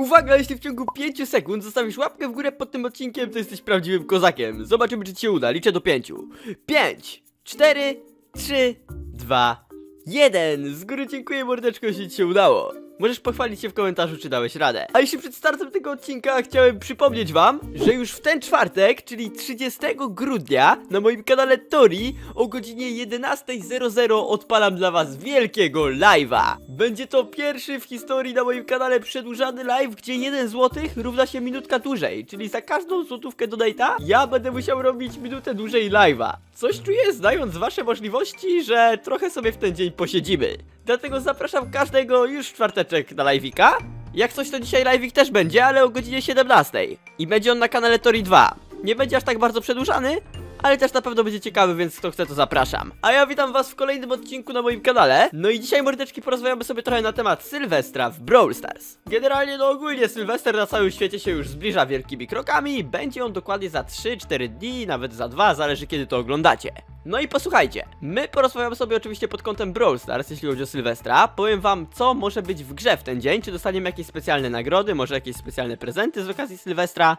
Uwaga, jeśli w ciągu 5 sekund zostawisz łapkę w górę pod tym odcinkiem, to jesteś prawdziwym kozakiem. Zobaczymy, czy ci się uda. Liczę do 5. 5, 4, 3, 2, 1. Z góry dziękuję mordeczko, jeśli ci się udało. Możesz pochwalić się w komentarzu, czy dałeś radę. A jeśli przed startem tego odcinka chciałem przypomnieć wam, że już w ten czwartek, czyli 30 grudnia, na moim kanale Tori o godzinie 11.00 odpalam dla was wielkiego live'a. Będzie to pierwszy w historii na moim kanale przedłużany live, gdzie 1 zł równa się minutka dłużej, czyli za każdą złotówkę donate'a ja będę musiał robić minutę dłużej live'a. Coś czuję, znając wasze możliwości, że trochę sobie w ten dzień posiedzimy. Dlatego zapraszam każdego już w czwarteczek na live'ika. Jak coś to dzisiaj live'ik też będzie, ale o godzinie 17. I będzie on na kanale Tori 2. Nie będzie aż tak bardzo przedłużany, ale też na pewno będzie ciekawy, więc kto chce to zapraszam. A ja witam was w kolejnym odcinku na moim kanale. No i dzisiaj mordeczki porozmawiamy sobie trochę na temat Sylwestra w Brawl Stars. Generalnie no ogólnie Sylwester na całym świecie się już zbliża wielkimi krokami. Będzie on dokładnie za 3-4 dni, nawet za 2, zależy kiedy to oglądacie. No i posłuchajcie, my porozmawiamy sobie oczywiście pod kątem Brawl Stars, jeśli chodzi o Sylwestra. Powiem wam, co może być w grze w ten dzień, czy dostaniemy jakieś specjalne nagrody, może jakieś specjalne prezenty z okazji Sylwestra.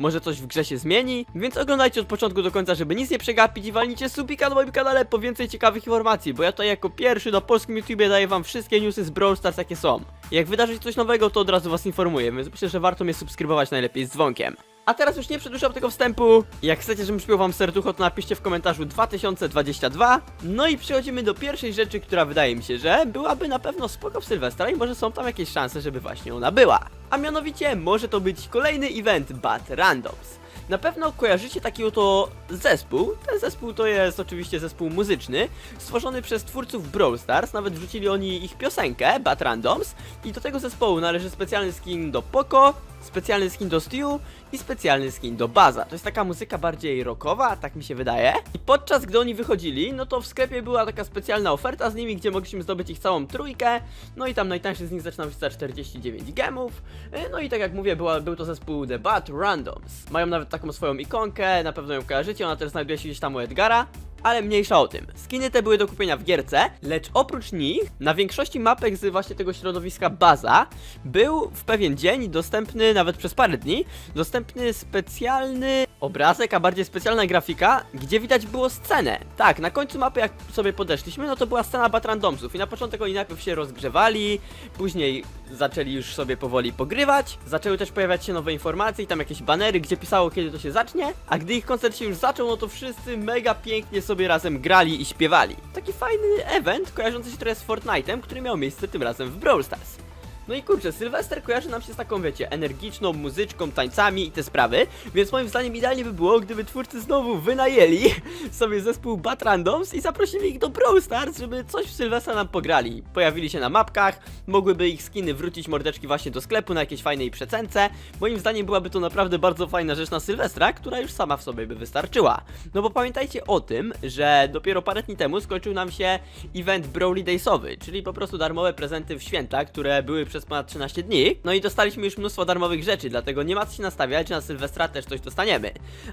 Może coś w grze się zmieni, więc oglądajcie od początku do końca, żeby nic nie przegapić i walnijcie subika na moim kanale po więcej ciekawych informacji, bo ja tutaj jako pierwszy na polskim YouTubie daję wam wszystkie newsy z Brawl Stars jakie są. Jak wydarzy się coś nowego, to od razu was informuję, więc myślę, że warto mnie subskrybować najlepiej z dzwonkiem. A teraz już nie przedłużam tego wstępu. Jak chcecie, żebym śpiewał wam serducho, to napiszcie w komentarzu 2022. No i przechodzimy do pierwszej rzeczy, która wydaje mi się, że byłaby na pewno spoko w Sylwestra i może są tam jakieś szanse, żeby właśnie ona była. A mianowicie może to być kolejny event Bat Randoms. Na pewno kojarzycie taki oto zespół. Ten zespół to jest oczywiście zespół muzyczny, stworzony przez twórców Brawl Stars. Nawet wrzucili oni ich piosenkę, Bat Randoms. I do tego zespołu należy specjalny skin do Poco, specjalny skin do Stew i specjalny skin do Baza. To jest taka muzyka bardziej rockowa, tak mi się wydaje. I podczas gdy oni wychodzili, no to w sklepie była taka specjalna oferta z nimi, gdzie mogliśmy zdobyć ich całą trójkę. No i tam najtańszy z nich zaczynał się za 49 gemów. E, No i tak jak mówię, była, był to zespół The Bat Randoms. Mają nawet taką swoją ikonkę, na pewno ją kojarzycie, ona też znajduje się gdzieś tam u Edgara. Ale mniejsza o tym. Skiny te były do kupienia w gierce, lecz oprócz nich, na większości mapek z właśnie tego środowiska baza, był w pewien dzień dostępny, nawet przez parę dni, dostępny specjalny obrazek, a bardziej specjalna grafika, gdzie widać było scenę. Tak, na końcu mapy jak sobie podeszliśmy, no to była scena Batrandomsów i na początek oni najpierw się rozgrzewali, później zaczęli już sobie powoli pogrywać, zaczęły też pojawiać się nowe informacje i tam jakieś banery, gdzie pisało kiedy to się zacznie, a gdy ich koncert się już zaczął, no to wszyscy mega pięknie razem grali i śpiewali. Taki fajny event, kojarzący się trochę z Fortnite'em, który miał miejsce tym razem w Brawl Stars. No i kurczę, Sylwester kojarzy nam się z taką, wiecie, energiczną muzyczką, tańcami i te sprawy, więc moim zdaniem idealnie by było, gdyby twórcy znowu wynajęli sobie zespół Bat Randoms i zaprosili ich do Brawl Stars, żeby coś w Sylwestra nam pograli. Pojawili się na mapkach, mogłyby ich skiny wrócić mordeczki właśnie do sklepu na jakiejś fajnej przecence. Moim zdaniem byłaby to naprawdę bardzo fajna rzecz na Sylwestra, która już sama w sobie by wystarczyła. No bo pamiętajcie o tym, że dopiero parę dni temu skończył nam się event Brawly Daysowy, czyli po prostu darmowe prezenty w święta, które były przez ponad 13 dni. No i dostaliśmy już mnóstwo darmowych rzeczy, dlatego nie ma co się nastawiać, na Sylwestra też coś dostaniemy.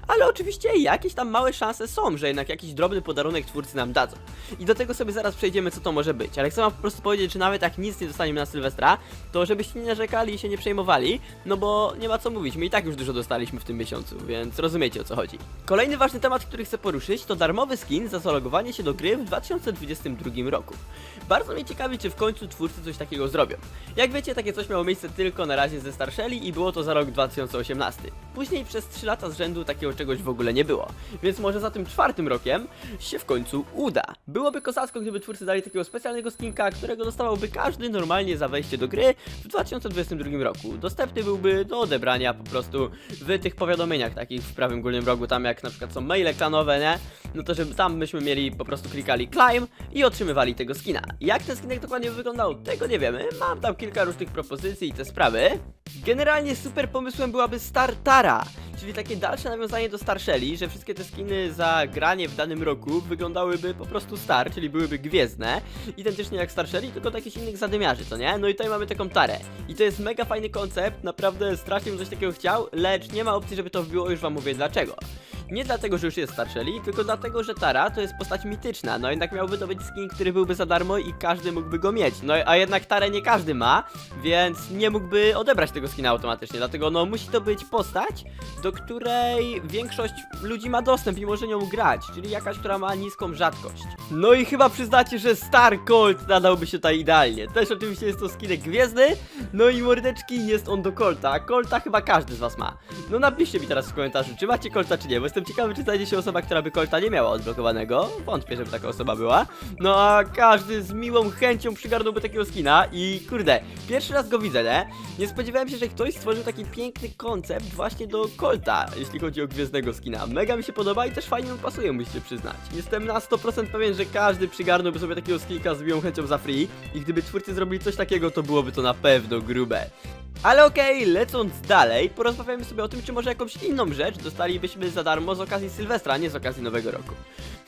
Ale oczywiście jakieś tam małe szanse są, że jednak jakiś drobny podarunek twórcy nam dadzą. I do tego sobie zaraz przejdziemy, co to może być. Ale chcę wam po prostu powiedzieć, że nawet jak nic nie dostaniemy na Sylwestra, to żebyście nie narzekali i się nie przejmowali, no bo nie ma co mówić, my i tak już dużo dostaliśmy w tym miesiącu, więc rozumiecie o co chodzi. Kolejny ważny temat, który chcę poruszyć, to darmowy skin za zalogowanie się do gry w 2022 roku. Bardzo mnie ciekawi, czy w końcu twórcy coś takiego zrobią. Jak wiecie, takie coś miało miejsce tylko na razie ze Starszeli i było to za rok 2018. Później przez 3 lata z rzędu takiego czegoś w ogóle nie było. Więc może za tym czwartym rokiem się w końcu uda. Byłoby kozacko, gdyby twórcy dali takiego specjalnego skinka, którego dostawałby każdy normalnie za wejście do gry w 2022 roku. Dostępny byłby do odebrania po prostu w tych powiadomieniach takich w prawym górnym rogu, tam jak na przykład są maile klanowe, nie? No to żeby tam byśmy mieli po prostu klikali climb i otrzymywali tego skina. Jak ten skinek dokładnie wyglądał, tego nie wiemy. Mam tam kilka różnych propozycji i te sprawy. Generalnie super pomysłem byłaby Startara, czyli takie dalsze nawiązanie do Starsheli, że wszystkie te skiny za granie w danym roku wyglądały po prostu star, czyli byłyby gwiezdne, identycznie jak Starsheli, tylko do jakichś innych zadymiarzy, co nie? No i tutaj mamy taką tarę. I to jest mega fajny koncept, naprawdę strasznie bym coś takiego chciał, lecz nie ma opcji, żeby to wbiło, już wam mówię dlaczego. Nie dlatego, że już jest starszy Shelly, tylko dlatego, że Tara to jest postać mityczna. No jednak miałby to być skin, który byłby za darmo i każdy mógłby go mieć. No a jednak Tarę nie każdy ma, więc nie mógłby odebrać tego skina automatycznie. Dlatego no musi to być postać, do której większość ludzi ma dostęp i może nią grać, czyli jakaś, która ma niską rzadkość. No i chyba przyznacie, że Star Colt nadałby się tutaj idealnie. Też oczywiście jest to skinek gwiezdny, no i mordeczki jest on do Colta. A Colta chyba każdy z was ma. No napiszcie mi teraz w komentarzu, czy macie Colta, czy nie, bo jestem ciekawy, czy znajdzie się osoba, która by Colta nie miała odblokowanego. Wątpię, żeby taka osoba była. No a każdy z miłą chęcią przygarnąłby takiego skina i kurde, pierwszy raz go widzę, nie? Nie spodziewałem się, że ktoś stworzył taki piękny koncept właśnie do Colta, jeśli chodzi o gwiezdnego skina. Mega mi się podoba i też fajnie mu pasuje, musicie przyznać. Jestem na 100% pewien, że każdy przygarnąłby sobie takiego skinka z miłą chęcią za free i gdyby twórcy zrobili coś takiego, to byłoby to na pewno grube. Ale okej, lecąc dalej, porozmawiamy sobie o tym, czy może jakąś inną rzecz dostalibyśmy za darmo z okazji Sylwestra, nie z okazji Nowego Roku.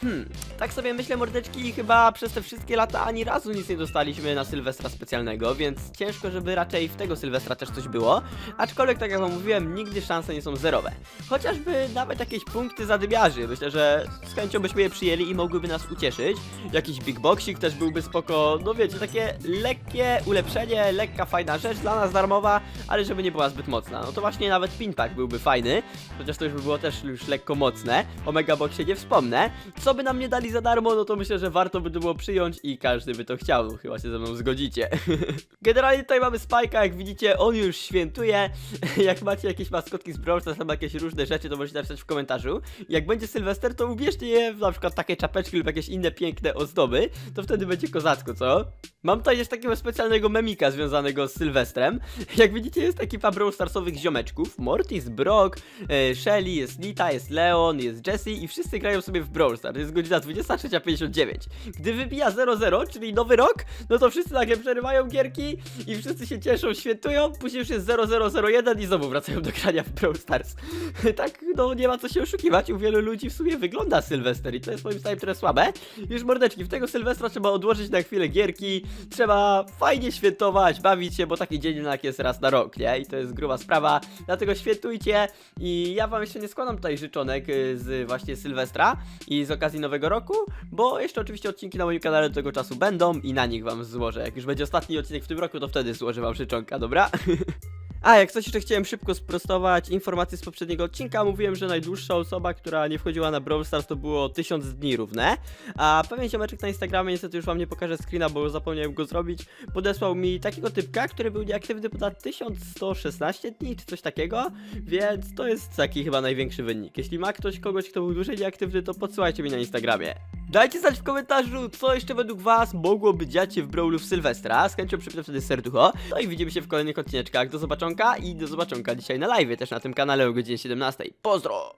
Hmm, tak sobie myślę, mordeczki, chyba przez te wszystkie lata ani razu nic nie dostaliśmy na Sylwestra specjalnego, więc ciężko, żeby raczej w tego Sylwestra też coś było. Aczkolwiek, tak jak wam mówiłem, nigdy szanse nie są zerowe. Chociażby nawet jakieś punkty zadymiarzy, myślę, że z chęcią byśmy je przyjęli i mogłyby nas ucieszyć. Jakiś big boxik też byłby spoko, no wiecie, takie lekkie ulepszenie, lekka, fajna rzecz dla nas darmowa, ale żeby nie była zbyt mocna. No to właśnie nawet pinpack byłby fajny, chociaż to już by było też już lekko mocne. O Megaboxie nie wspomnę. Co by nam nie dali za darmo, no to myślę, że warto by to było przyjąć i każdy by to chciał. Chyba się ze mną zgodzicie. Generalnie tutaj mamy Spike'a, jak widzicie, on już świętuje. Jak macie jakieś maskotki z Brawl Stars jakieś różne rzeczy, to możecie napisać w komentarzu. Jak będzie Sylwester, to ubierzcie je w na przykład takie czapeczki lub jakieś inne piękne ozdoby, to wtedy będzie kozacko, co? Mam tutaj też takiego specjalnego memika związanego z Sylwestrem. Jak widzicie, jest ekipa Brawl Starsowych ziomeczków. Mortis, Brock, e, Shelly, jest Lita, jest Leon, jest Jessie i wszyscy grają sobie w Brawl Stars. Jest godzina 23.59. Gdy wybija 00, czyli nowy rok, no to wszyscy nagle przerywają gierki i wszyscy się cieszą, świętują, później już jest 0001 i znowu wracają do grania w Brawl Stars. tak, no nie ma co się oszukiwać, u wielu ludzi w sumie wygląda Sylwester i to jest moim zdaniem trochę słabe. Już mordeczki, w tego Sylwestra trzeba odłożyć na chwilę gierki, trzeba fajnie świętować, bawić się, bo taki dzień jednak jest raz na rok, nie? I to jest gruba sprawa, dlatego świętujcie i ja wam jeszcze nie składam tutaj życzonek y, z właśnie Sylwestra i z okazji Nowego Roku, bo jeszcze oczywiście odcinki na moim kanale do tego czasu będą i na nich wam złożę. Jak już będzie ostatni odcinek w tym roku, to wtedy złożę wam życzonka, dobra? A, jak coś jeszcze chciałem szybko sprostować informacje z poprzedniego odcinka, mówiłem, że najdłuższa osoba, która nie wchodziła na Brawl Stars to było 1000 dni równe, a pewien ziomeczek na Instagramie, niestety już wam nie pokażę screena, bo zapomniałem go zrobić, podesłał mi takiego typka, który był nieaktywny ponad 1116 dni, czy coś takiego, więc to jest taki chyba największy wynik. Jeśli ma ktoś kogoś, kto był dłużej nieaktywny, to podsyłajcie mi na Instagramie. Dajcie znać w komentarzu, co jeszcze według was mogłoby dziać się w Brawlu w Sylwestra. Z chęcią przypnę wtedy serducho. No i widzimy się w kolejnych odcineczkach. Do zobaczonka i do zobaczonka dzisiaj na live, też na tym kanale o godzinie 17. Pozdro!